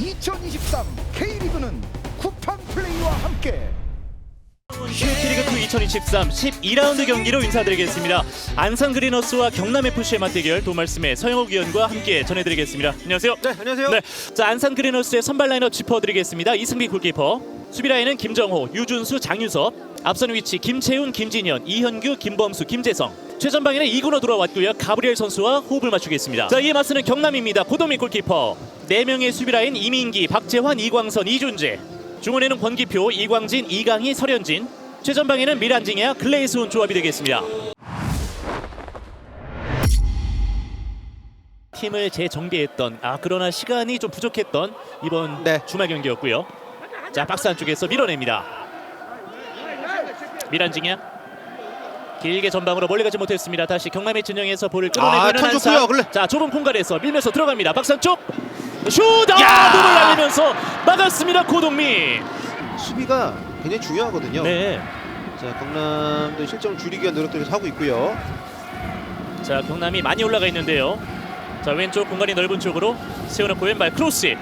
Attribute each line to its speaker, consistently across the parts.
Speaker 1: 2023 K리그는 쿠팡 플레이와 함께
Speaker 2: K리그2 2023 12라운드 경기로 인사드리겠습니다. 안산 그리너스와 경남 FC의 맞대결 도말씀의 서영욱 위원과 함께 전해드리겠습니다. 안녕하세요.
Speaker 3: 네, 안녕하세요.
Speaker 2: 네, 자 안산 그리너스의 선발 라인업 짚어드리겠습니다. 이승비 골키퍼, 수비 라인은 김정호, 유준수, 장유섭, 앞선 위치 김채훈, 김진현, 이현규, 김범수, 김재성. 최전방에는 이군호 들어왔고요. 가브리엘 선수와 호흡을 맞추겠습니다. 자 이에 맞서는 경남입니다. 고동민 골키퍼, 네 명의 수비 라인 이민기, 박재환, 이광선, 이준재. 중원에는 권기표, 이광진, 이강희, 설현진. 최전방에는 미란징야, 글레이스온 조합이 되겠습니다. 팀을 재정비했던 아 그러나 시간이 좀 부족했던 이번
Speaker 3: 네.
Speaker 2: 주말 경기였고요. 자 박스 안쪽에서 밀어냅니다. 미란징야 길게 전방으로 멀리 가지 못했습니다. 다시 경남의 진영에서 볼을 끌어내고
Speaker 3: 아,
Speaker 2: 있는
Speaker 3: 참
Speaker 2: 한산.
Speaker 3: 좋고요. 글래-
Speaker 2: 자 좁은 공간에서 밀면서 들어갑니다. 박스 안쪽 슛! 아!
Speaker 3: 야!
Speaker 2: 몸을 날리면서 막았습니다. 고동민.
Speaker 3: 수비가 굉장히 중요하거든요.
Speaker 2: 네.
Speaker 3: 자, 경남도 실점을 줄이기 위한 노력들을 하고 있고요.
Speaker 2: 자 경남이 많이 올라가 있는데요. 자 왼쪽 공간이 넓은 쪽으로 세워놓고 왼발 크로스.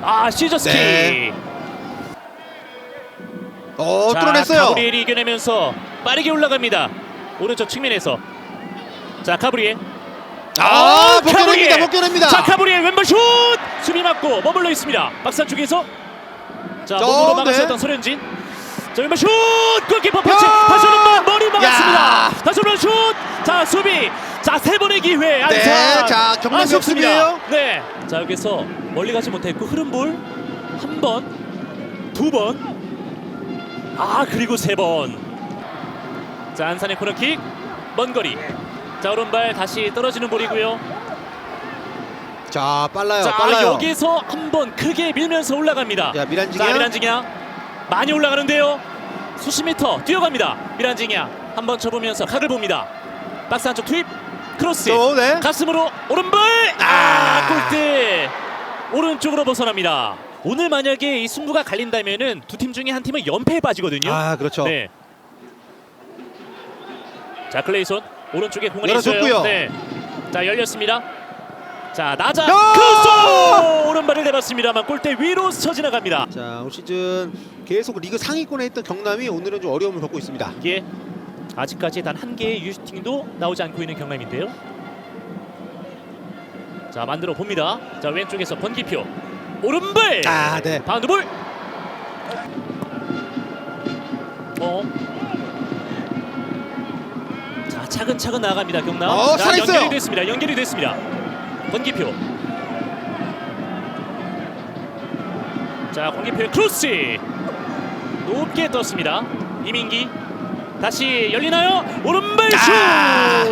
Speaker 2: 아 시저스키.
Speaker 3: 네. 어,
Speaker 2: 자,
Speaker 3: 뚫어냈어요.
Speaker 2: 가브리엘이 이겨내면서 빠르게 올라갑니다. 오른쪽 측면에서 자 가브리엘.
Speaker 3: 아! 벗겨냅니다. 벗겨냅니다.
Speaker 2: 자 가브리엘 왼발 슛 수비 맞고 머물러 있습니다. 박산 쪽에서 자
Speaker 3: 저,
Speaker 2: 몸으로
Speaker 3: 네.
Speaker 2: 막았었던 손현진. 자 왼발 슛 골키퍼
Speaker 3: 야!
Speaker 2: 다시 한번 머리 막았습니다.
Speaker 3: 야!
Speaker 2: 다시 한번 슛자 수비 자 세 번의 기회 안산.
Speaker 3: 네, 자, 경남. 역습이에요.
Speaker 2: 네. 자 여기서 멀리 가지 못했고 흐름 볼 한 번, 두 번. 아 그리고 세 번. 자 안산의 코너킥 먼 거리. 자 오른발 다시 떨어지는 볼이고요.
Speaker 3: 자, 빨라요.
Speaker 2: 자
Speaker 3: 빨라요.
Speaker 2: 여기서 한번 크게 밀면서 올라갑니다.
Speaker 3: 자, 미란징이야.
Speaker 2: 자 미란징야 많이 올라가는데요. 수십 미터 뛰어갑니다. 미란징야 한번 쳐보면서 각을 봅니다. 박스 안쪽 투입 크로스.
Speaker 3: 저, 네.
Speaker 2: 가슴으로 오른발 아
Speaker 3: 아.
Speaker 2: 골대 오른쪽으로 벗어납니다. 오늘 만약에 이 승부가 갈린다면은 두 팀 중에 한 팀은 연패에 빠지거든요.
Speaker 3: 아, 그렇죠.
Speaker 2: 네. 자 클레이손 오른쪽에 공간이 있어요.
Speaker 3: 열어줬고요.
Speaker 2: 네. 자 열렸습니다. 자 나자
Speaker 3: 야!
Speaker 2: 크로스 오른발을 내봤습니다만 골대 위로 스쳐 지나갑니다.
Speaker 3: 자, 올 시즌 계속 리그 상위권에 있던 경남이 오늘은 좀 어려움을 겪고 있습니다.
Speaker 2: 이게 아직까지 단 한 개의 유슈팅도 나오지 않고 있는 경남인데요. 자 만들어 봅니다. 자 왼쪽에서 번기표 오른발
Speaker 3: 아, 네.
Speaker 2: 바운드볼. 어. 자 차근차근 나아갑니다 경남.
Speaker 3: 어,
Speaker 2: 자
Speaker 3: 살아있어요.
Speaker 2: 연결이 됐습니다. 연결이 됐습니다. 권기표. 자 권기표의 크로스 높게 떴습니다. 이민기 다시 열리나요? 오른발 슛
Speaker 3: 아!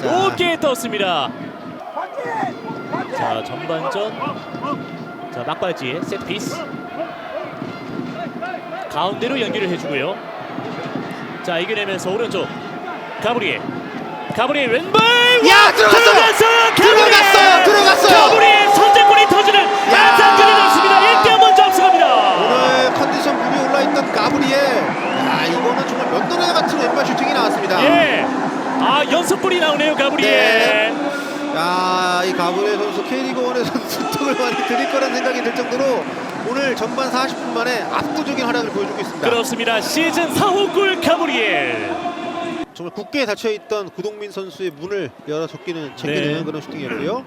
Speaker 3: 자.
Speaker 2: 높게 떴습니다. 자 전반전 자 막바지에 세트피스 가운데로 연결을 해주고요. 자 이겨내면서 오른쪽 가브리엘 가브리엘 왼발
Speaker 3: 야, 들어갔어요!
Speaker 2: 들어갔어요!
Speaker 3: 들어갔어요! 들어갔어요!
Speaker 2: 가브리엘 선제골이 터지는 안산전이 났습니다 1대0 먼저 앞서갑니다
Speaker 3: 오늘 컨디션 분이 올라있던 가브리엘. 아, 이거는 정말 면도내 같은 왼발 슈팅이 나왔습니다.
Speaker 2: 예아 연속골이 나오네요 가브리엘
Speaker 3: 네. 야, 이 가브리엘 선수 K리그 1에서 수특을 많이 드릴 거란 생각이 들 정도로 오늘 전반 40분 만에 압도적인 활약을 보여주고 있습니다.
Speaker 2: 그렇습니다 시즌 4호 골 가브리엘
Speaker 3: 정말 굳게 닫혀 있던 구동민 선수의 문을 열어줬기는 챙기는
Speaker 2: 네.
Speaker 3: 그런 슈팅이었고요.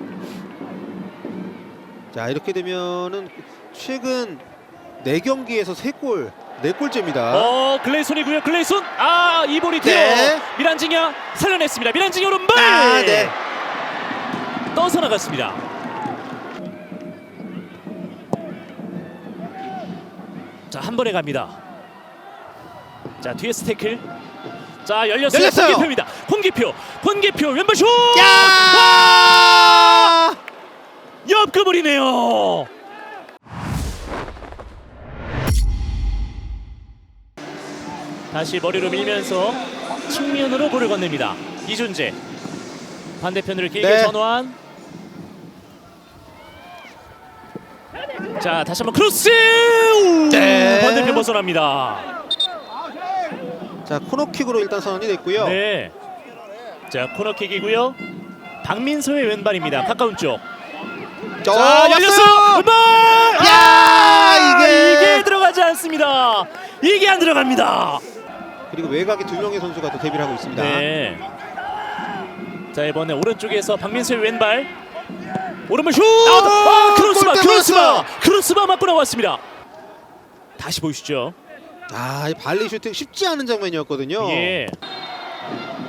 Speaker 3: 자 이렇게 되면은 최근 4 경기에서 3골, 4골째입니다.
Speaker 2: 어 글레이손이고요 글레이손 아 이 볼이 튀어
Speaker 3: 네.
Speaker 2: 미란징야 살려냈습니다 미란징야 오른발
Speaker 3: 아, 네.
Speaker 2: 떠서 나갔습니다 자 한 번에 갑니다 자 뒤에서 태클 자 열렸어요.
Speaker 3: 열렸어요.
Speaker 2: 홍기표입니다. 홍기표. 홍기표. 왼발 슛!
Speaker 3: 야!
Speaker 2: 옆그물이네요. 다시 머리로 밀면서 측면으로 볼을 건넵니다. 이준재. 반대편으로 길게
Speaker 3: 네.
Speaker 2: 전환. 자 다시 한번 크로스! 우!
Speaker 3: 네.
Speaker 2: 반대편 벗어납니다
Speaker 3: 자 코너킥으로 일단 선언이 됐고요.
Speaker 2: 네. 자 코너킥이고요 박민서의 왼발입니다 가까운 쪽
Speaker 3: 자,
Speaker 2: 자 열렸어요 왼발 아! 않습니다. 이게 안 들어갑니다.
Speaker 3: 그리고 외곽에 두 명의 선수가 또 데뷔를 하고 있습니다.
Speaker 2: 네. 자 이번에 오른쪽에서 박민수의 왼발 오른발 슛!
Speaker 3: 아,
Speaker 2: 아, 크로스바 크로스바. 크로스바 맞고 나왔습니다. 다시 보시죠.
Speaker 3: 아, 이 발리 슈팅 쉽지 않은 장면이었거든요.
Speaker 2: 예.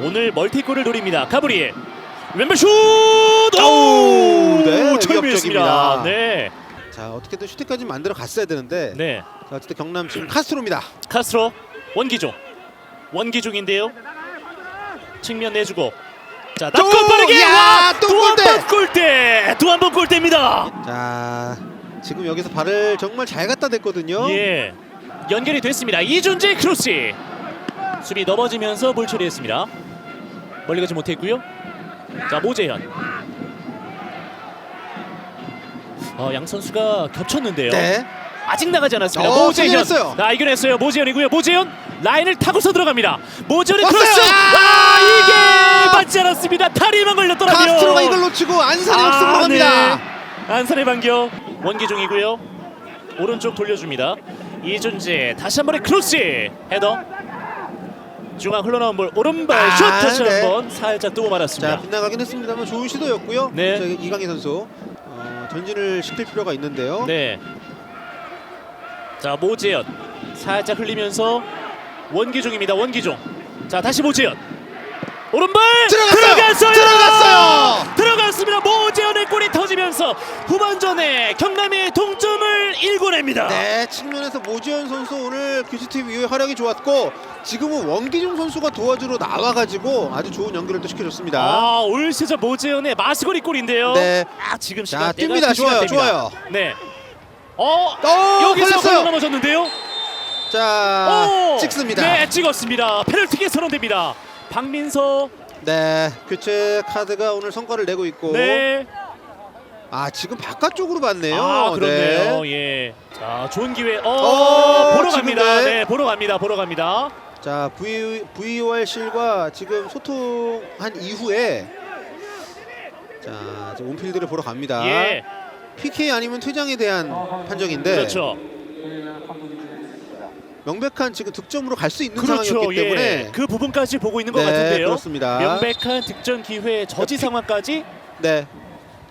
Speaker 2: 오늘 멀티골을 노립니다. 가브리엘 왼발 슛!
Speaker 3: 아우, 네,
Speaker 2: 철미했습니다.
Speaker 3: 위협적입니다.
Speaker 2: 네.
Speaker 3: 자, 어떻게든 슈팅까지 만들어 갔어야 되는데.
Speaker 2: 네.
Speaker 3: 자, 어쨌든 경남 지금 카스트로입니다.
Speaker 2: 카스트로 원기종 원기종인데요. 측면 내주고 자
Speaker 3: 또!
Speaker 2: 낙고 빠르게
Speaker 3: 야, 또 골대!
Speaker 2: 또한번 골대 또 한 번 골대입니다.
Speaker 3: 자, 지금 여기서 발을 정말 잘 갖다 댔거든요.
Speaker 2: 예 연결이 됐습니다. 이준재 크로스 수비 넘어지면서 볼 처리했습니다. 멀리 가지 못했고요. 자 모재현 어, 양 선수가 겹쳤는데요.
Speaker 3: 네.
Speaker 2: 아직 나가지 않았습니다.
Speaker 3: 어,
Speaker 2: 모재현.
Speaker 3: 살려냈어요.
Speaker 2: 아, 이겨냈어요. 모재현이고요. 모재현 라인을 타고서 들어갑니다. 모재현의
Speaker 3: 왔어요.
Speaker 2: 크로스.
Speaker 3: 아!
Speaker 2: 아, 이게 맞지 않았습니다. 다리만 걸렸더라고요.
Speaker 3: 카스트로가 이걸 놓치고 역습으로
Speaker 2: 아,
Speaker 3: 갑니다.
Speaker 2: 네. 안산의 반격. 원기종이고요. 오른쪽 돌려줍니다. 이준재 다시 한 번의 크로스. 헤더. 중앙 흘러나온 볼 오른발
Speaker 3: 아,
Speaker 2: 슛 다시
Speaker 3: 네.
Speaker 2: 한번 살짝 뜨고 말았습니다.
Speaker 3: 자, 빗나가긴 했습니다만 좋은 시도였고요.
Speaker 2: 네.
Speaker 3: 자, 이강인 선수 어, 전진을 시킬 필요가 있는데요.
Speaker 2: 네. 자 모재현 살짝 흘리면서 원기종입니다. 원기종. 자 다시 모재현. 오른발
Speaker 3: 들어갔어요!
Speaker 2: 들어갔어요.
Speaker 3: 들어갔어요!
Speaker 2: 들어갔습니다. 모재현의 골이 터지면서 후반전에 경남이 동점을 일궈냅니다.
Speaker 3: 네, 측면에서 모지현 선수 오늘 큐시팀 이후에 활약이 좋았고 지금은 원기중 선수가 도와주러 나와가지고 아주 좋은 연결을 또 시켜줬습니다.
Speaker 2: 아, 올 시즌 모재현의 마스거리 골인데요.
Speaker 3: 네.
Speaker 2: 아, 지금
Speaker 3: 자,
Speaker 2: 시간대가
Speaker 3: 뜁니다. 좋아요, 좋아요.
Speaker 2: 네. 어,
Speaker 3: 어,
Speaker 2: 여기서
Speaker 3: 걸렸어요.
Speaker 2: 골 넘어졌는데요.
Speaker 3: 자,
Speaker 2: 오!
Speaker 3: 찍습니다.
Speaker 2: 네, 찍었습니다. 페널티킥 선언됩니다. 박민서.
Speaker 3: 네, 교체 카드가 오늘 성과를 내고 있고
Speaker 2: 네.
Speaker 3: 아 지금 바깥쪽으로 봤네요.
Speaker 2: 아, 그렇네요.
Speaker 3: 네.
Speaker 2: 예. 자, 좋은 기회. 어,
Speaker 3: 어,
Speaker 2: 보러 갑니다.
Speaker 3: 네.
Speaker 2: 네, 보러 갑니다. 보러 갑니다.
Speaker 3: 자, V VOR실과 지금 소통한 이후에 자, 지금 온필드를 보러 갑니다.
Speaker 2: 예.
Speaker 3: PK 아니면 퇴장에 대한 판정인데
Speaker 2: 그렇죠.
Speaker 3: 명백한 지금 득점으로 갈 수 있는
Speaker 2: 그렇죠.
Speaker 3: 상황이었기
Speaker 2: 예.
Speaker 3: 때문에
Speaker 2: 그 부분까지 보고 있는 것
Speaker 3: 네,
Speaker 2: 같은데요.
Speaker 3: 그렇습니다.
Speaker 2: 명백한 득점 기회 저지
Speaker 3: 피-
Speaker 2: 상황까지
Speaker 3: 네.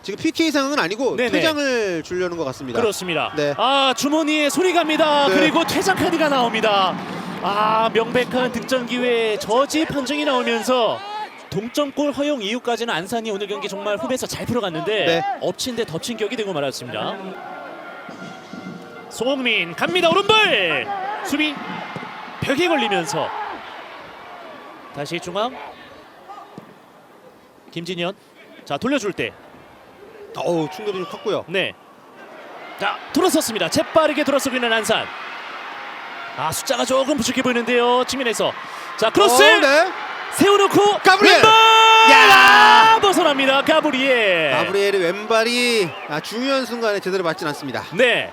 Speaker 3: 지금 PK 상황은 아니고
Speaker 2: 네네.
Speaker 3: 퇴장을 주려는 것 같습니다.
Speaker 2: 그렇습니다.
Speaker 3: 네.
Speaker 2: 아 주머니에 소리 갑니다.
Speaker 3: 네.
Speaker 2: 그리고 퇴장 카드가 나옵니다. 아 명백한 득점 기회 저지 판정이 나오면서 동점골 허용 이후까지는 안산이 오늘 경기 정말 홈에서 잘 풀어갔는데
Speaker 3: 네.
Speaker 2: 엎친 데 덮친 격이 되고 말았습니다. 송흥민 갑니다 오른발 수비 벽에 걸리면서 다시 중앙 김진현 자 돌려줄 때
Speaker 3: 어우, 충돌이 좀 컸고요.
Speaker 2: 네. 자, 돌아섰습니다. 재빠르게 돌아서고 있는 안산. 아, 숫자가 조금 부족해 보이는데요. 측면에서. 자, 크로스
Speaker 3: 어, 네.
Speaker 2: 세워놓고
Speaker 3: 가브리엘!
Speaker 2: 왼발!
Speaker 3: 야!
Speaker 2: 아, 벗어납니다. 가브리엘.
Speaker 3: 가브리엘의 왼발이 아, 중요한 순간에 제대로 맞진 않습니다.
Speaker 2: 네.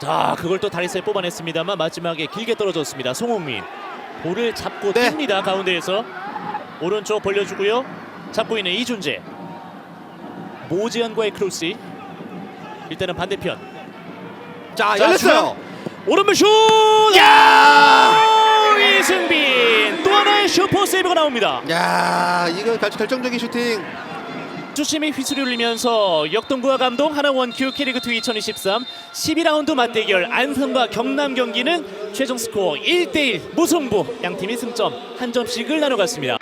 Speaker 2: 자, 그걸 또 다리 사이 뽑아냈습니다만 마지막에 길게 떨어졌습니다. 송홍민. 볼을 잡고
Speaker 3: 네.
Speaker 2: 뜁니다. 가운데에서. 오른쪽 벌려주고요. 잡고 있는 이준재. 모지현과의 크로스. 일단은 반대편.
Speaker 3: 자,
Speaker 2: 자,
Speaker 3: 열렸어요.
Speaker 2: 오른발 슛!
Speaker 3: 야!
Speaker 2: 이승빈 또 하나의 슈퍼 세이브가 나옵니다.
Speaker 3: 야, 이거 결- 결정적인 슈팅.
Speaker 2: 주심이 휘슬이 울리면서 역동부와 감동 하나원큐 캐리그 2 2023 12라운드 맞대결 안산과 경남 경기는 최종 스코어 1대1 무승부 양 팀이 승점 한 점씩을 나눠갔습니다.